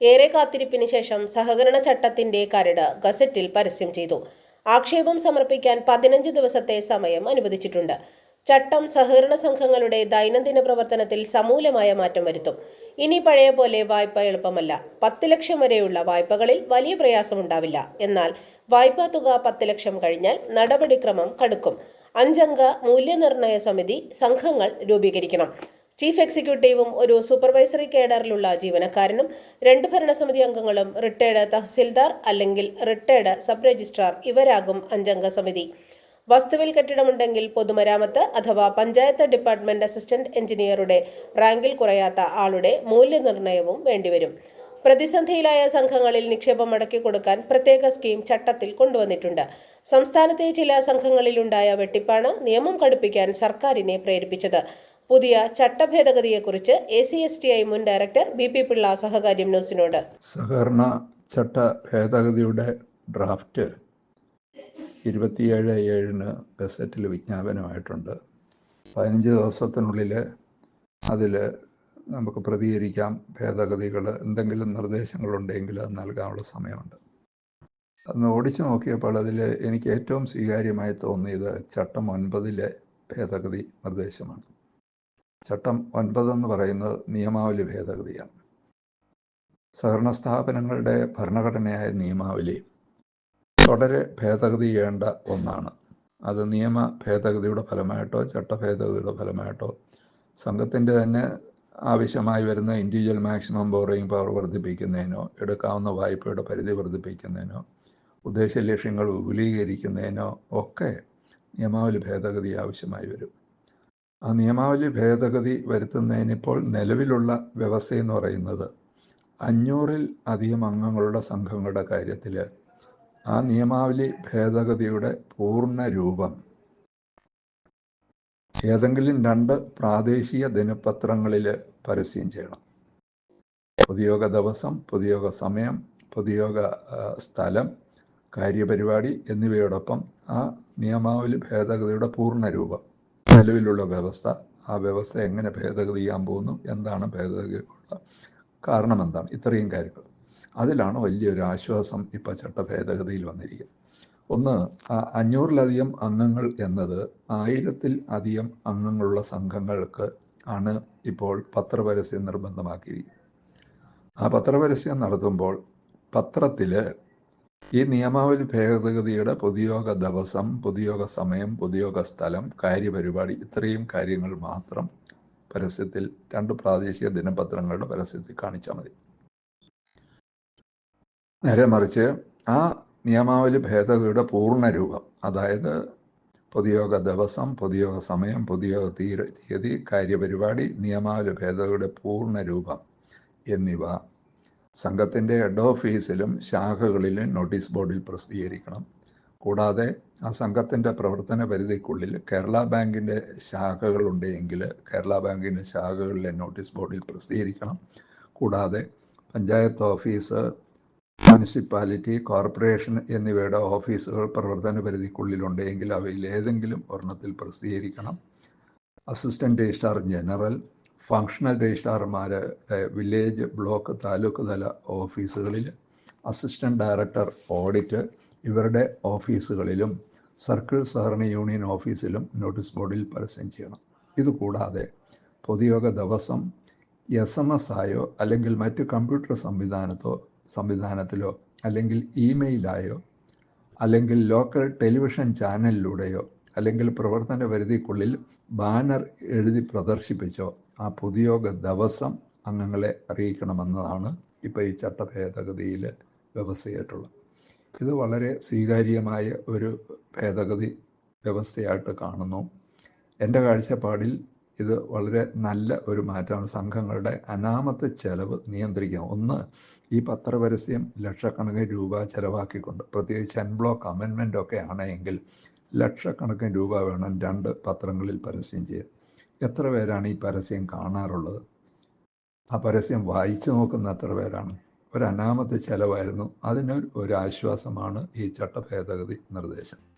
ഏറെ കാത്തിരിപ്പിന് ശേഷം സഹകരണ ചട്ടത്തിന്റെ കരട് ഗസറ്റിൽ പരസ്യം ചെയ്തു. ആക്ഷേപം സമർപ്പിക്കാൻ പതിനഞ്ച് ദിവസത്തെ സമയം അനുവദിച്ചിട്ടുണ്ട്. ചട്ടം സഹകരണ സംഘങ്ങളുടെ ദൈനംദിന പ്രവർത്തനത്തിൽ സമൂലമായ മാറ്റം വരുത്തും. ഇനി പഴയ പോലെ വായ്പ എളുപ്പമല്ല. പത്ത് ലക്ഷം വരെയുള്ള വായ്പകളിൽ വലിയ പ്രയാസമുണ്ടാവില്ല. എന്നാൽ വായ്പാ തുക പത്ത് ലക്ഷം കഴിഞ്ഞാൽ നടപടിക്രമം കടുക്കും. അഞ്ചംഗ മൂല്യനിർണയ സമിതി സംഘങ്ങൾ രൂപീകരിക്കണം. ചീഫ് എക്സിക്യൂട്ടീവും ഒരു സൂപ്പർവൈസറി കേഡറിലുള്ള ജീവനക്കാരനും രണ്ട് ഭരണസമിതി അംഗങ്ങളും റിട്ടയർഡ് തഹസിൽദാർ അല്ലെങ്കിൽ റിട്ടയർഡ് സബ് രജിസ്ട്രാർ ഇവരാകും അഞ്ചംഗ സമിതി. വസ്തുവിൽ കെട്ടിടമുണ്ടെങ്കിൽ പൊതുമരാമത്ത് അഥവാ പഞ്ചായത്ത് ഡിപ്പാർട്ട്മെന്റ് അസിസ്റ്റന്റ് എഞ്ചിനീയറുടെ റാങ്കിൽ കുറയാത്ത ആളുടെ മൂല്യനിർണയവും വേണ്ടിവരും. പ്രതിസന്ധിയിലായ സംഘങ്ങളിൽ നിക്ഷേപം മടക്കി കൊടുക്കാൻ പ്രത്യേക സ്കീം ചട്ടത്തിൽ കൊണ്ടുവന്നിട്ടുണ്ട്. സംസ്ഥാനത്തെ ചില സംഘങ്ങളിലുണ്ടായ വെട്ടിപ്പാണ് നിയമം കടുപ്പിക്കാൻ സർക്കാരിനെ പ്രേരിപ്പിച്ചത്. പുതിയ ചട്ടഭേദഗതിയെക്കുറിച്ച് A C S T I മുൻ ഡയറക്ടർ ബി പി പിള്ള സഹകാര്യം ന്യൂസിനോട്. സഹകരണ ചട്ട ഭേദഗതിയുടെ ഡ്രാഫ്റ്റ് ഇരുപത്തിയേഴ് ഏഴിന് ഗസറ്റിൽ വിജ്ഞാപനമായിട്ടുണ്ട്. പതിനഞ്ച് ദിവസത്തിനുള്ളിൽ അതിൽ നമുക്ക് പ്രതികരിക്കാം. ഭേദഗതികൾ എന്തെങ്കിലും നിർദ്ദേശങ്ങളുണ്ടെങ്കിൽ അത് നൽകാനുള്ള സമയമുണ്ട്. അന്ന് ഓടിച്ചു നോക്കിയപ്പോൾ അതിൽ എനിക്ക് ഏറ്റവും സ്വീകാര്യമായി തോന്നിയത് ചട്ടം ഒൻപതിലെ ഭേദഗതി നിർദ്ദേശമാണ്. ചട്ടം ഒൻപതെന്ന് പറയുന്നത് നിയമാവലി ഭേദഗതിയാണ്. സഹകരണ സ്ഥാപനങ്ങളുടെ ഭരണഘടനയായ നിയമാവലി തുടരെ ഭേദഗതി ചെയ്യേണ്ട ഒന്നാണ്. അത് നിയമ ഭേദഗതിയുടെ ഫലമായിട്ടോ ചട്ട ഭേദഗതിയുടെ ഫലമായിട്ടോ സംഘത്തിന്റെ തന്നെ ആവശ്യമായി വരുന്ന ഇൻഡിവിജ്വൽ മാക്സിമം ബോറിങ് പവർ വർദ്ധിപ്പിക്കുന്നതിനോ എടുക്കാവുന്ന വായ്പയുടെ പരിധി വർദ്ധിപ്പിക്കുന്നതിനോ ഉദ്ദേശ ലക്ഷ്യങ്ങൾ വിപുലീകരിക്കുന്നതിനോ ഒക്കെ നിയമാവലി ഭേദഗതി ആവശ്യമായി വരും. ആ നിയമാവലി ഭേദഗതി വരുത്തുന്നതിനിപ്പോൾ നിലവിലുള്ള വ്യവസ്ഥ എന്ന് പറയുന്നത് അഞ്ഞൂറിൽ അധികം അംഗങ്ങളുടെ സംഘങ്ങളുടെ കാര്യത്തിൽ ആ നിയമാവലി ഭേദഗതിയുടെ പൂർണ രൂപം. ഏതെങ്കിലും രണ്ട് പ്രാദേശിക ദിനപത്രങ്ങളിൽ പരസ്യം ചെയ്യണം. പൊതുയോഗ ദിവസം പൊതുയോഗ സമയം പൊതുയോഗ സ്ഥലം കാര്യപരിപാടി എന്നിവയോടൊപ്പം ആ നിയമാവലി ഭേദഗതിയുടെ പൂർണ രൂപം. നിലവിലുള്ള വ്യവസ്ഥ ആ വ്യവസ്ഥ എങ്ങനെ ഭേദഗതി ചെയ്യാൻ പോകുന്നു എന്താണ് ഭേദഗതിയുള്ള കാരണം എന്താണ്? ഇത്രയും കാര്യങ്ങൾ. അതിലാണ് വലിയൊരു ആശ്വാസം ഇപ്പോൾ ചട്ട ഭേദഗതിയിൽ വന്നിരിക്കുന്നത്. ഒന്ന് അഞ്ഞൂറിലധികം അംഗങ്ങൾ എന്നത് ആയിരത്തിൽ അധികം അംഗങ്ങളുള്ള സംഘങ്ങൾക്ക് ആണ് ഇപ്പോൾ പത്രപരസ്യം നിർബന്ധമാക്കിയിരിക്കുന്നത്. ആ പത്രപരസ്യം നടത്തുമ്പോൾ പത്രത്തിൽ ഈ നിയമാവലി ഭേദഗതിയുടെ പൊതുയോഗ ദിവസം പൊതുയോഗ സമയം പൊതുയോഗ സ്ഥലം കാര്യപരിപാടി ഇത്രയും കാര്യങ്ങൾ മാത്രം പരസ്യത്തിൽ രണ്ട് പ്രാദേശിക ദിനപത്രങ്ങളുടെ പരസ്യത്തിൽ കാണിച്ചാൽ മതി. നേരെ മറിച്ച് ആ നിയമാവലി ഭേദഗതിയുടെ പൂർണരൂപം അതായത് പൊതുയോഗ ദിവസം പൊതുയോഗ സമയം പൊതുയോഗ തീയതി കാര്യപരിപാടി നിയമാവലി ഭേദഗതിയുടെ പൂർണരൂപം എന്നിവ സംഘത്തിന്റെ ഹെഡ് ഓഫീസിലും ശാഖകളിലും നോട്ടീസ് ബോർഡിൽ പ്രസിദ്ധീകരിക്കണം. കൂടാതെ ആ സംഘത്തിന്റെ പ്രവർത്തന പരിധിക്കുള്ളിൽ കേരള ബാങ്കിന്റെ ശാഖകളുണ്ടെങ്കിൽ കേരള ബാങ്കിന്റെ ശാഖകളിലെ നോട്ടീസ് ബോർഡിൽ പ്രസിദ്ധീകരിക്കണം. കൂടാതെ പഞ്ചായത്ത് ഓഫീസ് മുനിസിപ്പാലിറ്റി കോർപ്പറേഷൻ എന്നിവയുടെ ഓഫീസുകൾ പ്രവർത്തന പരിധിക്കുള്ളിലുണ്ടെങ്കിൽ അവയിൽ ഏതെങ്കിലും ഒരെണ്ണത്തിൽ പ്രസിദ്ധീകരിക്കണം. അസിസ്റ്റന്റ് രജിസ്ട്രാർ ജനറൽ ഫങ്ഷണൽ രജിസ്ട്രാർമാരുടെ വില്ലേജ് ബ്ലോക്ക് താലൂക്ക് തല ഓഫീസുകളിൽ അസിസ്റ്റന്റ് ഡയറക്ടർ ഓഡിറ്റ് ഇവരുടെ ഓഫീസുകളിലും സർക്കിൾ സഹകരണ യൂണിയൻ ഓഫീസിലും നോട്ടീസ് ബോർഡിൽ പരസ്യം ചെയ്യണം. ഇതുകൂടാതെ പൊതുയോഗ ദിവസം എസ് എം എസ് ആയോ അല്ലെങ്കിൽ മറ്റ് കമ്പ്യൂട്ടർ സംവിധാനത്തോ സംവിധാനത്തിലോ അല്ലെങ്കിൽ ഇമെയിലായോ അല്ലെങ്കിൽ ലോക്കൽ ടെലിവിഷൻ ചാനലിലൂടെയോ അല്ലെങ്കിൽ പ്രവർത്തന പരിധിക്കുള്ളിൽ ബാനർ എഴുതി പ്രദർശിപ്പിച്ചോ ആ പൊതുയോഗ ദിവസം അംഗങ്ങളെ അറിയിക്കണമെന്നതാണ് ഇപ്പോൾ ഈ ചട്ട ഭേദഗതിയിൽ വ്യവസ്ഥയായിട്ടുള്ളത് ഇത് വളരെ സ്വീകാര്യമായ ഒരു ഭേദഗതി വ്യവസ്ഥയായിട്ട് കാണുന്നു. എന്റെ കാഴ്ചപ്പാടിൽ ഇത് വളരെ നല്ല ഒരു മാറ്റമാണ്. സംഘങ്ങളുടെ അനാമത്തെ ചെലവ് നിയന്ത്രിക്കുക ഒന്ന് ഈ പത്രപരസ്യം ലക്ഷക്കണക്കിന് രൂപ ചെലവാക്കിക്കൊണ്ട് പ്രത്യേകിച്ച് അൻബ്ലോക്ക് അമെൻമെന്റ് ഒക്കെ ആണെങ്കിൽ ലക്ഷക്കണക്കിന് രൂപ വേണം രണ്ട് പത്രങ്ങളിൽ പരസ്യം ചെയ്യാൻ. എത്ര പേരാണ് ഈ പരസ്യം കാണാറുള്ളത്? ആ പരസ്യം വായിച്ചു നോക്കുന്ന എത്ര പേരാണ്? ഒരു അനാമത്തെ ചെലവായിരുന്നു. അതിനൊരു ഒരു ആശ്വാസമാണ് ഈ ചട്ടഭേദഗതി നിർദ്ദേശം.